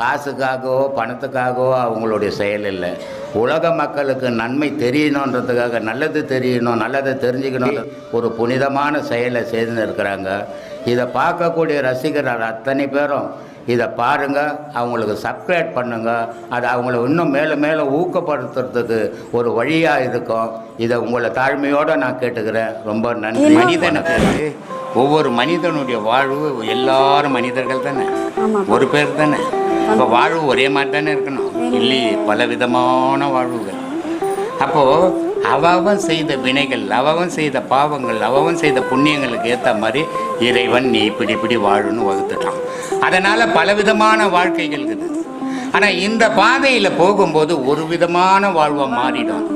காசுக்காகவோ பணத்துக்காகவோ அவங்களுடைய செயல் இல்லை. உலக மக்களுக்கு நன்மை தெரியணுன்றதுக்காக நல்லது தெரியணும் நல்லதை தெரிஞ்சுக்கணும் ஒரு புனிதமான செயலை செய்து இருக்கிறாங்க. இதை பார்க்கக்கூடிய ரசிகர்கள் அத்தனை பேரும் இதை பாருங்க அவங்களுக்கு சப்ஸ்கிரைப் பண்ணுங்க. அது அவங்கள இன்னும் மேலே மேலே ஊக்கப்படுத்துறதுக்கு ஒரு வழியாக இருக்கும். இதை உங்களை தாழ்மையோடு நான் கேட்டுக்கிறேன். ரொம்ப நன்றி. மனிதனுக்கு ஒவ்வொரு மனிதனுடைய வாழ்வு எல்லாரும் மனிதர்கள் தானே? ஒரு பேர் தானே? இப்போ வாழ்வு ஒரே மாதிரி தானே இருக்கணும். இல்லையே பல விதமான வாழ்வுகள். அப்போது அவன் செய்த வினைகள் அவன் செய்த பாவங்கள் அவன் செய்த புண்ணியங்களுக்கு ஏற்ற மாதிரி இறைவன் நீ இப்படி இப்படி வாழுன்னு வகுத்துட்டான். அதனால் பலவிதமான வாழ்க்கைகள் இருக்குது. ஆனால் இந்த பாதையில் போகும்போது ஒரு விதமான வாழ்வை மாறிடும்.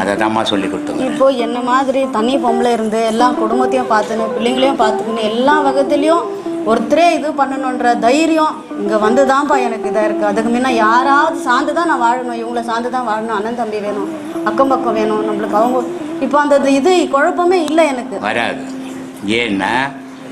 அதை தாம்மா சொல்லி கொடுத்துங்க. இப்போ என்ன மாதிரி தனி பொம்பளை இருந்து எல்லா குடும்பத்தையும் பார்த்துன்னு பிள்ளைங்களையும் பார்த்துக்கணும் எல்லா வகத்துலேயும் ஒருத்தரே இது பண்ணணுன்ற தைரியம் இங்கே வந்து தான்ப்பா எனக்கு இதாக இருக்குது அதுக்கு முன்ன யாராவது சார்ந்து தான் நான் வாழணும். இவங்கள சார்ந்து தான் வாழணும். அண்ணன் தம்பி வேணும். அக்கம் பக்கம் வேணும். நம்மளுக்கு அவங்க இப்போ அந்த இது குழப்பமே இல்லை எனக்கு. வராது. ஏன்னா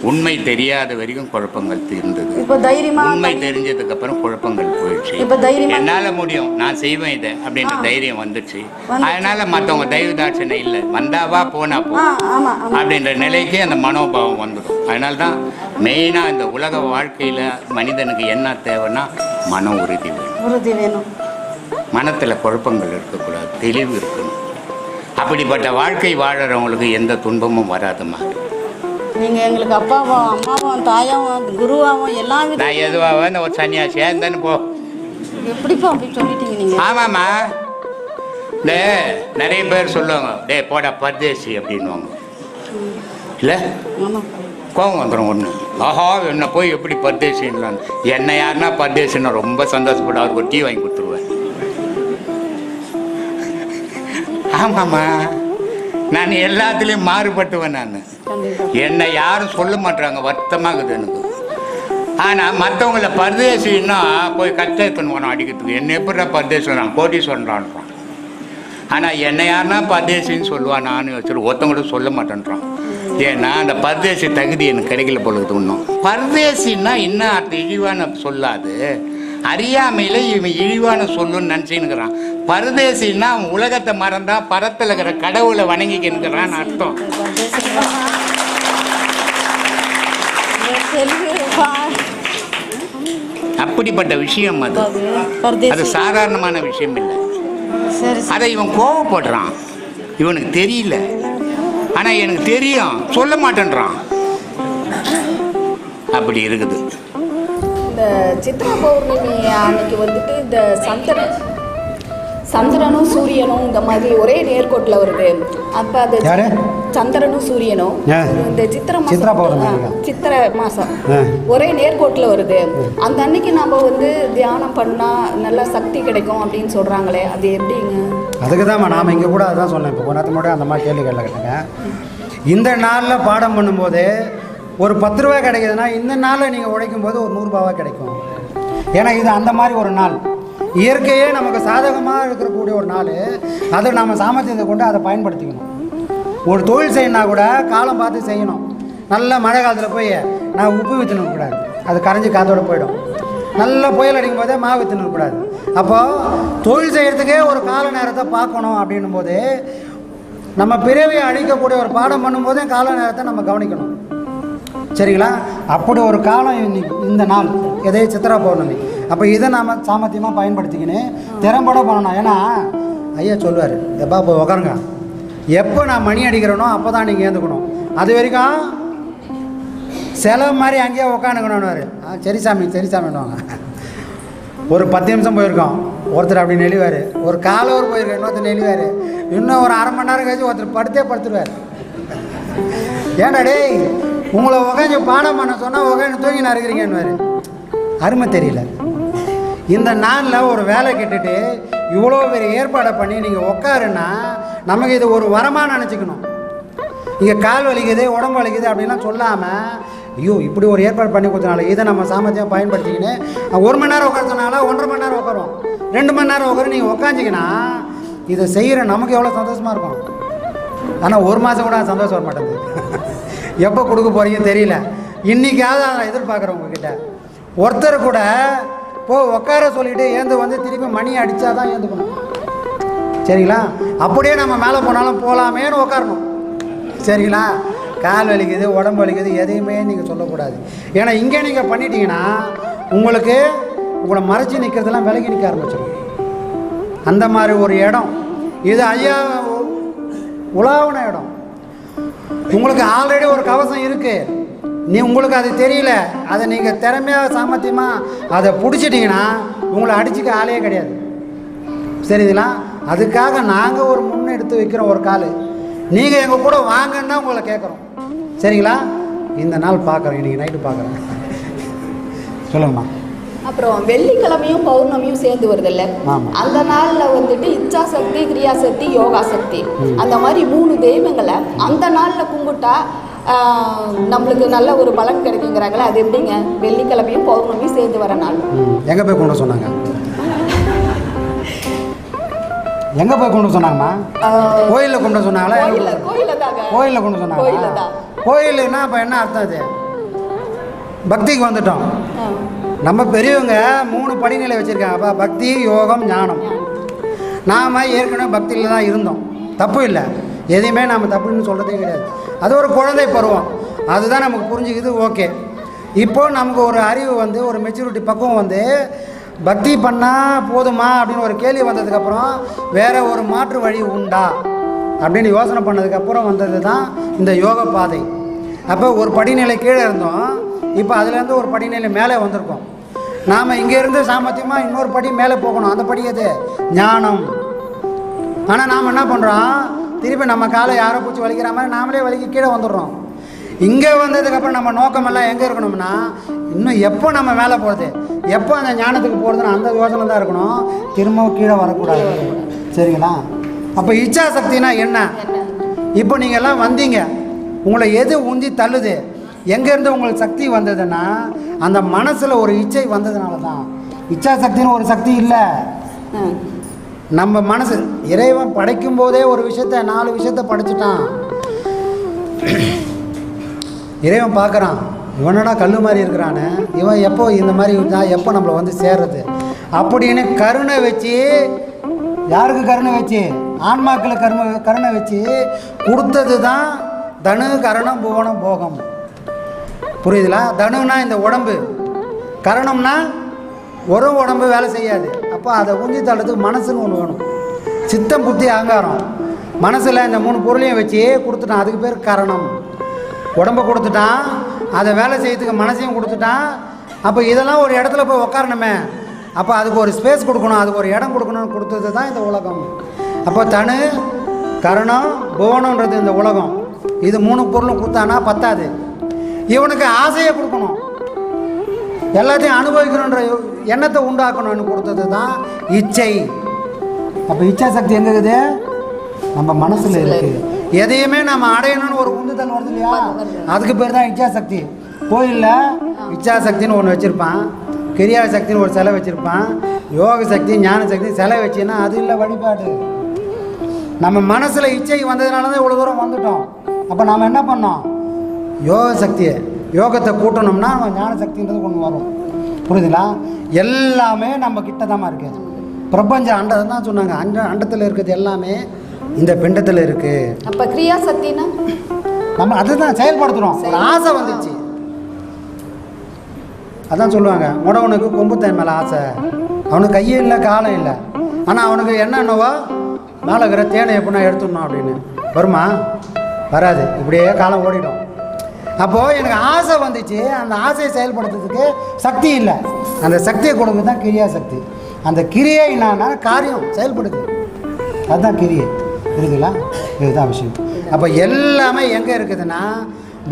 உண்மை தெரியாத வரைக்கும் குழப்பங்கள் தைரியமா உண்மை தெரிஞ்சதுக்கு அப்புறம் குழப்பங்கள் போயிடுச்சு. என்னால முடியும்? நான் செய்வேன் இதை அப்படின்ற தைரியம் வந்துச்சு. அதனால மற்றவங்க தெய்வ தாட்சணை இல்லை. வந்தாவா போனா போ. அப்படின்ற நிலைக்கு அந்த மனோபாவம் வந்துடும். அதனால தான் மெயினாக இந்த உலக வாழ்க்கையில் மனிதனுக்கு என்ன தேவைன்னா மன உறுதி வேணும். உறுதி வேணும். மனத்தில் குழப்பங்கள் இருக்கக்கூடாது தெளிவு இருக்கணும். அப்படிப்பட்ட வாழ்க்கை வாழறவங்களுக்கு எந்த துன்பமும் வராதுமா நீங்கள் எங்களுக்கு அப்பாவும் அம்மாவும் தாயாவும் குருவாவும் எல்லா வித நான் எதுவாக ஒரு சன்னியாசியா இருந்தேன்னு போ. எப்படிப்பா அப்படி சொல்லிட்டீங்க நீங்கள் ஆமாம்மா. இந்த நிறைய பேர் சொல்லுவாங்க டேய் போடா பர்தேசி அப்படின்வாங்க இல்லை? கோவம் வந்துடும் ஒன்று ஆஹா என்ன போய் எப்படி பர்தேசின்லாம் என்ன யாருன்னா பர்தேசின்னா ரொம்ப சந்தோஷப்பட்டு அவருக்கு ஒரு டீ வாங்கி கொடுத்துருவேன். ஆமாம்மா. நான் எல்லாத்துலேயும் மாறுபட்டுவேன் நான். என்னை யாரும் சொல்ல மாட்டாங்க வருத்தமாகுது எனக்கு. ஆனால் மற்றவங்கள பரதேசின்னா போய் கஷ்டத்துன்னு போனோம் அடிக்கிறதுக்கு. என்ன எப்படி பரதேசம் கோடீஸ்வரன்றான் ஆனால் என்னை யாருன்னா பரதேசின்னு சொல்லுவான் நான் வச்சுட்டு ஒருத்தவங்க சொல்ல மாட்டேன்றான். ஏன்னா அந்த பரதேசி தகுதி எனக்கு கிடைக்கல பொழுது இன்னும். பரதேசின்னா என்ன அர்த்தம்? இழிவான சொல்லாது. அறியாமையில் இவன் இழிவான சொல்லுன்னு நினச்சின்னுக்கிறான். பரதேசின்னா அவன் உலகத்தை மறந்தா பரத்தில் இருக்கிற கடவுளை வணங்கிக்கின்னுக்கிறான்னு அர்த்தம். அப்படிப்பட்ட விஷயம் அது. அது சாதாரணமான விஷயம் இல்லை. அதை இவன் கோவப்படுறான். இவனுக்கு தெரியல. ஆனால் எனக்கு தெரியும். சொல்ல மாட்டேன்றான். அப்படி இருக்குது. இந்த சித்ரா பௌர்ணமி அன்னைக்கு வந்துட்டு இந்த சந்திரன் சந்திரனும் சூரியனும் இந்த மாதிரி ஒரே நேர்கோட்டில் வருது அப்போ அது? சந்திரனும் சூரியனும். இந்த சித்திரை அன்னைக்கா? சித்திரை மாதம். ஒரே நேர்கோட்டில் வருது அந்த அன்னைக்கு நம்ம வந்து தியானம் பண்ணால் நல்ல சக்தி கிடைக்கும் அப்படின்னு சொல்கிறாங்களே அது எப்படிங்க அதுக்கு தான் நாம் இங்கே கூட அதான் சொன்னேன் இப்போ நேரத்துக்கு முன்னாடி அந்த மாதிரி கேள்வி கேட்டேங்க இந்த நாளில் பாடம் பண்ணும்போது ஒரு பத்து ரூபா கிடைக்குதுன்னா இந்த நாளில் நீங்கள் உழைக்கும் போது ஒரு நூறுரூபாவா கிடைக்கும். ஏன்னா இது அந்த மாதிரி ஒரு நாள். இயற்கையே நமக்கு சாதகமாக இருக்கக்கூடிய ஒரு நாள். அதை நம்ம சாமர்த்தியத்தை கொண்டு அதை பயன்படுத்திக்கணும். ஒரு தொழில் செய்யணும்னா கூட காலம் பார்த்து செய்யணும். நல்ல மழை காலத்தில் போய் நான் உப்பு விற்றுன்னு கூடாது அது கரைஞ்சி காத்தோடு போயிடும். நல்ல புயல் அடிக்கும் போதே மாவு விற்றுன்னு கூடாது அப்போது தொழில் செய்கிறதுக்கே ஒரு கால நேரத்தை பார்க்கணும் அப்படின்னும் போது நம்ம பிறவியை அழிக்கக்கூடிய ஒரு பாடம் பண்ணும்போதே கால நேரத்தை நம்ம கவனிக்கணும். சரிங்களா? அப்படி ஒரு காலம் இன்னைக்கு இந்த நாள் இதே சித்திரா பௌர்ணமி. அப்போ இதை நாம் சாமர்த்தியமாக பயன்படுத்திக்கின்னு திறம்பட பண்ணணும். ஏன்னா ஐயா சொல்லுவார் எப்பா இப்போ உக்காருங்க. எப்போ நான் மணி அடிக்கிறேனோ அப்போ தான் நீங்கள் ஏந்துக்கணும். அது வரைக்கும் செலவு மாதிரி அங்கேயே உக்காந்துக்கணும்னு ஆ சரி சாமி சரி சாமின்னுவாங்க ஒரு பத்து நிமிஷம் போயிருக்கோம். ஒருத்தர் அப்படி நெளிவார். ஒரு கால் ஒரு போயிருக்கோம் இன்னொருத்தர் நெளிவார். இன்னும் ஒரு அரை மணி நேரம் கழிச்சு ஒருத்தர் படுத்தே படுத்துருவார். ஏன்டா டேய் உங்களை உகைஞ்சு பாடம் பண்ண சொன்னால் உகைஞ்சு தூங்கி இருக்கிறீங்கன்னு அருமை தெரியல. இந்த நாளில் ஒரு வேலை கெட்டுட்டு இவ்வளோ பெரிய ஏற்பாடை பண்ணி நீங்கள் உட்காருன்னா நமக்கு இது ஒரு வரமாக நினச்சிக்கணும். இங்கே கால் வலிக்குது உடம்பு வலிக்குது அப்படின்லாம் சொல்லாமல் ஐயோ இப்படி ஒரு ஏற்பாடு பண்ணி கொடுத்தனால இதை நம்ம சாமர்த்தியம் பயன்படுத்திக்கின்னு ஒரு மணி நேரம் உட்காரதுனால ஒன்றரை மணி நேரம் உட்காருவோம் ரெண்டு மணி நேரம் உட்காரு நீங்கள் உட்காந்துங்கன்னா இதை செய்கிற நமக்கு எவ்வளோ சந்தோஷமாக இருக்கும். ஆனால் ஒரு மாதம் கூட சந்தோஷம் வர மாட்டேங்குது எப்போ கொடுக்க போகிறீங்கன்னு தெரியல. இன்றைக்காவது அதை எதிர்பார்க்குறேன் உங்ககிட்ட. ஒருத்தர் கூட போ உட்கார சொல்லிட்டு ஏந்து வந்து திருப்பி மணி அடித்தா தான் ஏந்துக்கணும். சரிங்களா? அப்படியே நம்ம மேலே போனாலும் போகலாமேன்னு உட்காரணும் சரிங்களா? கால் வலிக்குது உடம்பு வலிக்குது எதையுமே நீங்கள் சொல்லக்கூடாது. ஏன்னா இங்கே நீங்கள் பண்ணிட்டீங்கன்னா உங்களுக்கு உங்களை மறைச்சி நிற்கிறதெல்லாம் விலகி நிற்க ஆரம்பிச்சிடும். அந்த மாதிரி ஒரு இடம். இது ஐயா உலாவன இடம். உங்களுக்கு ஆல்ரெடி ஒரு கவசம் இருக்குது நீ உங்களுக்கு அது தெரியல. அதை நீங்கள் திறமையாக சாமர்த்தியமாக அதை பிடிச்சிட்டிங்கன்னா உங்களை அடிச்சுக்க ஆளே கிடையாது. சரிங்களா? அதுக்காக நாங்கள் ஒரு முன்னெடுத்து வைக்கிறோம் ஒரு கால். நீங்கள் எங்கள் கூட வாங்கன்னு தான் உங்களை கேட்குறோம். சரிங்களா? இந்த நாள் பார்க்குறோம். இன்றைக்கி நைட்டு பார்க்குறோம். சொல்லுங்கம்மா. அப்புறம் வெள்ளிக்கிழமையும் பௌர்ணமியும் சேர்ந்து வருதுல்ல. ஆமா. அந்த நாள்ல வந்துட்டு இச்சாசக்தி கிரியாசக்தி யோகாசக்தி. ம். அந்த மாதிரி மூணு தெய்வங்களை அந்த நாள்ல கும்பிட்டா நம்மளுக்கு நல்ல ஒரு பலன் கிடைக்குங்கிறாங்களே அது எப்படிங்க? வெள்ளிக்கிழமையும் பௌர்ணமியும் சேர்ந்து வர நாள். எங்கே போய் கொண்டு சொன்னாங்க? எங்கே போய் கொண்டு சொன்னாங்கம்மா? கோயிலில் கொண்டு சொன்னாங்களா? கோயில கோயில தாங்க. கோயிலில் கொண்டு சொன்னாங்க. கோயிலுன்னா இப்போ என்ன அர்த்தம் அது? பக்திக்கு வந்துட்டோம். நம்ம பெரியவங்க மூணு படிநிலை வச்சுருக்காங்க. அப்போ பக்தி யோகம் ஞானம். நாம் ஏற்கனவே பக்தியில் தான் இருந்தோம். தப்பு இல்லை. எதையுமே நாம் தப்புன்னு சொல்கிறதே கிடையாது. அது ஒரு குழந்தை பருவம். அதுதான் நமக்கு புரிஞ்சுக்குது. ஓகே. இப்போ நமக்கு ஒரு அறிவு வந்து ஒரு மெச்சூரிட்டி பக்குவம் வந்து பக்தி பண்ணால் போதுமா அப்படின்னு ஒரு கேள்வி வந்ததுக்கப்புறம் வேற ஒரு மாற்று வழி உண்டா? அப்படின்னு யோசனை பண்ணதுக்கப்புறம் வந்தது தான் இந்த யோக பாதை. அப்போ ஒரு படிநிலை கீழே இருந்தோம். இப்போ அதுலேருந்து ஒரு படிநிலை மேலே வந்திருக்கோம். நாம் இங்கேருந்து சாமர்த்தியமாக இன்னொரு படி மேலே போகணும். அந்த படி எது? ஞானம். ஆனால் நாம் என்ன பண்ணுறோம் திருப்பி நம்ம காலை யாரோ பூச்சி வலிக்கிற மாதிரி நாமளே வலிக்கு கீழே வந்துடுறோம். இங்கே வந்ததுக்கப்புறம் நம்ம நோக்கமெல்லாம் எங்கே இருக்கணும்னா இன்னும் எப்போ நம்ம மேலே போகிறது எப்போ அந்த ஞானத்துக்கு போகிறதுன்னு அந்த யோசனை தான் இருக்கணும். திரும்பவும் கீழே வரக்கூடாது. சரிங்களா? அப்போ இச்சா சக்தினா என்ன? இப்போ நீங்கள் எல்லாம் வந்தீங்க. உங்களை எது உந்தி தள்ளுது? எங்கேருந்து உங்களுக்கு சக்தி வந்ததுன்னா அந்த மனசில் ஒரு இச்சை வந்ததுனால தான் இச்சா சக்தின்னு ஒரு சக்தி இல்லை. நம்ம மனசு இறைவன் படைக்கும் போதே ஒரு விஷயத்த நாலு விஷயத்த படைச்சிட்டான். இறைவன் பார்க்குறான் இவனடா கல் மாதிரி இருக்கிறானே? இவன் எப்போ இந்த மாதிரி இருந்தால் எப்போ நம்மளை வந்து சேர்றது? அப்படின்னு கருணை வச்சு யாருக்கு கருணை வச்சு? ஆன்மாக்களை கருணை கருணை வச்சு கொடுத்தது தான் தனு கரணம் புவனம் போகம். புரியுதுலா? தனுனா இந்த உடம்பு. கரணம்னா ஒரு உடம்பு வேலை செய்யாது. அப்போ அதை உந்தி தள்ளதுக்கு மனசுன்னு ஒன்று வேணும். சித்தம் புத்தி அகங்காரம். மனசில் இந்த மூணு பொருளையும் வச்சு கொடுத்துட்டான். அதுக்கு பேர் கரணம். உடம்பை கொடுத்துட்டான். அதை வேலை செய்யறதுக்கு மனசையும் கொடுத்துட்டான். அப்போ இதெல்லாம் ஒரு இடத்துல போய் உக்காரணுமே. அப்போ அதுக்கு ஒரு ஸ்பேஸ் கொடுக்கணும். அதுக்கு ஒரு இடம் கொடுக்கணும்னு கொடுத்தது தான் இந்த உலகம். அப்போ தனு கரணம் புவனன்றது இந்த உலகம். இது மூணு பொருளும் கொடுத்தானா? பத்தாது. இவனுக்கு ஆசையை கொடுக்கணும். எல்லாத்தையும் அனுபவிக்கணுன்ற எண்ணத்தை உண்டாக்கணும்னு கொடுத்தது தான் இச்சை. அப்போ இச்சா சக்தி எங்க இருக்குது? நம்ம மனசுல இருக்கு. எதையுமே நம்ம அடையணும்னு ஒரு உந்துதல் வருது இல்லையா? அதுக்கு பேர் தான் இச்சா சக்தி. கோயிலில் இச்சா சக்தின்னு ஒன்று வச்சுருப்பான். கிரியா சக்தின்னு ஒரு சிலை வச்சுருப்பான். யோக சக்தி ஞான சக்தி சிலை வச்சுன்னா அது இல்லை வழிபாடு. நம்ம மனசில் இச்சை வந்ததுனால தான் இவ்வளோ தூரம் வந்துட்டோம். அப்போ நாம் என்ன பண்ணோம்? யோக சக்தியை யோகத்தை கூட்டணும்னா நம்ம ஞான சக்தின்றது ஒன்று வரும். புரியுதுங்களா? எல்லாமே நம்ம கிட்ட தான் இருக்கு. பிரபஞ்ச அண்டம் தான் சொன்னாங்க. அண்ட அண்டத்தில் இருக்கிறது எல்லாமே இந்த பிண்டத்தில் இருக்குது அப்ப கிரியாசக்தினா நம்ம அதுதான் செயல்படுத்துகிறோம் ஒரு ஆசை வந்துச்சு. அதான் சொல்லுவாங்க. முடவனுக்கு கொம்புத்தன் மேலே ஆசை. அவனுக்கு கையே இல்லை காலம் இல்லை. ஆனால் அவனுக்கு என்ன என்னவோ? மேலே இருக்கிற தேனை எப்படின்னா எடுத்துடணும் அப்படின்னு. வருமா? வராது. இப்படியே காலம் ஓடிடும். அப்போது எனக்கு ஆசை வந்துச்சு. அந்த ஆசையை செயல்படுத்துறதுக்கு சக்தி இல்லை. அந்த சக்தியை கொடுங்க தான் கிரியா சக்தி. அந்த கிரியை என்னன்னா காரியம் செயல்படுது. அதுதான் கிரியை. இருக்குங்களா இதுதான் விஷயம். அப்போ எல்லாமே எங்கே இருக்குதுன்னா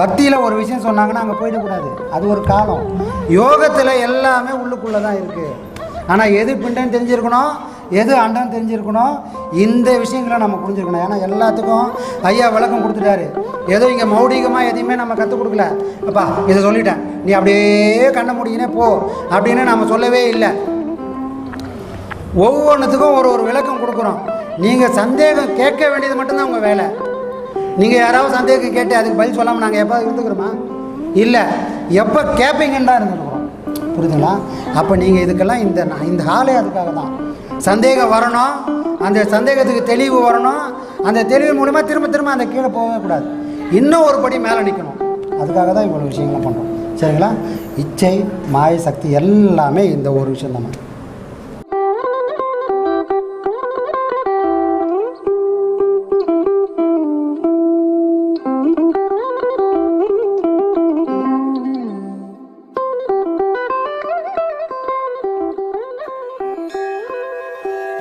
பக்தியில் ஒரு விஷயம் சொன்னாங்கன்னா அங்கே போயிடக்கூடாது. அது ஒரு காலம். யோகத்தில் எல்லாமே உள்ளுக்குள்ளே தான் இருக்குது ஆனால் எது பிண்டன்னு தெரிஞ்சிருக்கணும்? எது அண்டம் தெரிஞ்சிருக்கணும். இந்த விஷயங்களை நம்ம புரிஞ்சிருக்கணும். ஏன்னா எல்லாத்துக்கும் ஐயா விளக்கம் கொடுத்துட்டாரு. ஏதோ இங்கே மௌடிகமாக எதையுமே நம்ம கற்றுக் கொடுக்கல. அப்பா இதை சொல்லிட்டேன். நீ அப்படியே கண்ண முடியினே போ அப்படின்னு நம்ம சொல்லவே இல்லை. ஒவ்வொன்றுத்துக்கும் ஒரு ஒரு விளக்கம் கொடுக்குறோம். நீங்கள் சந்தேகம் கேட்க வேண்டியது மட்டும்தான் உங்கள் வேலை. நீங்கள் யாராவது சந்தேகம் கேட்டு அதுக்கு பதில் சொல்லாமல் நாங்கள் எப்போ இருந்துக்கிறோமா? இல்லை. எப்போ கேட்பீங்கன்னு தான் இருந்துருக்குறோம் புரியுதுங்களா? அப்போ நீங்கள் இதுக்கெல்லாம் இந்த இந்த ஹாலே அதுக்காக தான். சந்தேகம் வரணும். அந்த சந்தேகத்துக்கு தெளிவு வரணும். அந்த தெளிவு மூலிமா திரும்ப திரும்ப அந்த கீழே போகவே கூடாது. இன்னும் ஒரு படி மேலே நிற்கணும் அதுக்காக தான் இவ்வளோ விஷயங்களை பண்ணுறோம் சரிங்களா? இச்சை மாய சக்தி எல்லாமே இந்த ஒரு விஷயம் தான்